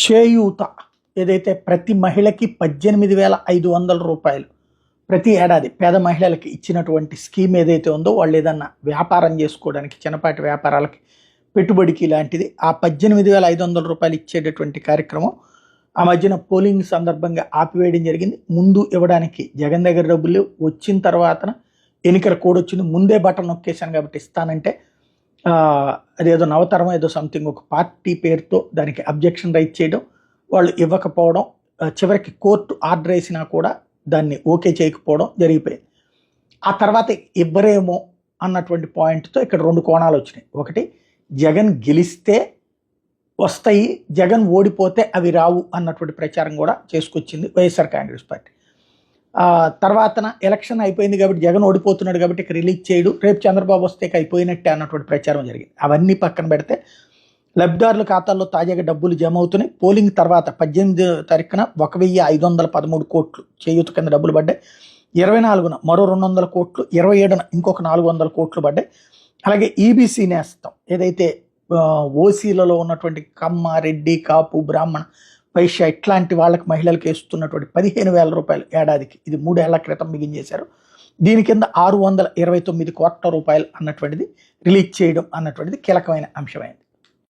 చేయూత ఏదైతే ప్రతి మహిళకి పద్దెనిమిది వేల ఐదు వందల రూపాయలు ప్రతి ఏడాది పేద మహిళలకి ఇచ్చినటువంటి స్కీమ్ ఏదైతే ఉందో వాళ్ళు ఏదన్నా వ్యాపారం చేసుకోవడానికి చిన్నపాటి వ్యాపారాలకి పెట్టుబడికి ఇలాంటిది ఆ పద్దెనిమిది వేల ఐదు వందల రూపాయలు ఇచ్చేటటువంటి కార్యక్రమం ఆ మధ్యన పోలింగ్ సందర్భంగా ఆపివేయడం జరిగింది. ముందు ఇవ్వడానికి జగన్ దగ్గర డబ్బులు వచ్చిన తర్వాత ఎన్నికల కోడ్ వచ్చింది. ముందే బటన్ నొక్కేశాను కాబట్టి ఇస్తానంటే అదేదో నవతరం ఏదో సంథింగ్ ఒక పార్టీ పేరుతో దానికి అబ్జెక్షన్ రైట్ చేయడం వాళ్ళు ఇవ్వకపోవడం చివరికి కోర్టు ఆర్డర్ వేసినా కూడా దాన్ని ఓకే చేయకపోవడం జరిగిపోయింది. ఆ తర్వాత ఇవ్వరేమో అన్నటువంటి పాయింట్తో ఇక్కడ రెండు కోణాలు వచ్చినాయి. ఒకటి జగన్ గెలిస్తే వస్తాయి జగన్ ఓడిపోతే అవి రావు అన్నటువంటి ప్రచారం కూడా చేసుకొచ్చింది Y S R Congress party. తర్వాతన ఎలక్షన్ అయిపోయింది కాబట్టి జగన్ ఓడిపోతున్నాడు కాబట్టి ఇక రిలీజ్ చేయడు. రేపు చంద్రబాబు వస్తే అయిపోయినట్టే అన్నటువంటి ప్రచారం జరిగింది. అవన్నీ పక్కన పెడితే లబ్ధిదారుల ఖాతాల్లో తాజాగా డబ్బులు జమ అవుతున్నాయి. పోలింగ్ తర్వాత పద్దెనిమిది తారీఖున ఒక వెయ్యి ఐదు వందల పదమూడు కోట్లు చేయూత కింద డబ్బులు పడ్డాయి. ఇరవై నాలుగున మరో రెండు వందల కోట్లు ఇరవై ఏడున ఇంకొక నాలుగు వందల కోట్లు పడ్డాయి. అలాగే ఈబీసీ నేస్తం. ఏదైతే ఓసీలలో ఉన్నటువంటి కమ్మ రెడ్డి కాపు బ్రాహ్మణ పైషా ఇట్లాంటి వాళ్ళకి మహిళలకు వేస్తున్నటువంటి పదిహేను వేల రూపాయలు ఏడాదికి. ఇది మూడేళ్ళ క్రితం మిగించేశారు దీని కింద ఆరు వందల ఇరవై తొమ్మిది కోట్ల రూపాయలు అన్నటువంటిది రిలీజ్ చేయడం అన్నటువంటిది కీలకమైన అంశమైంది.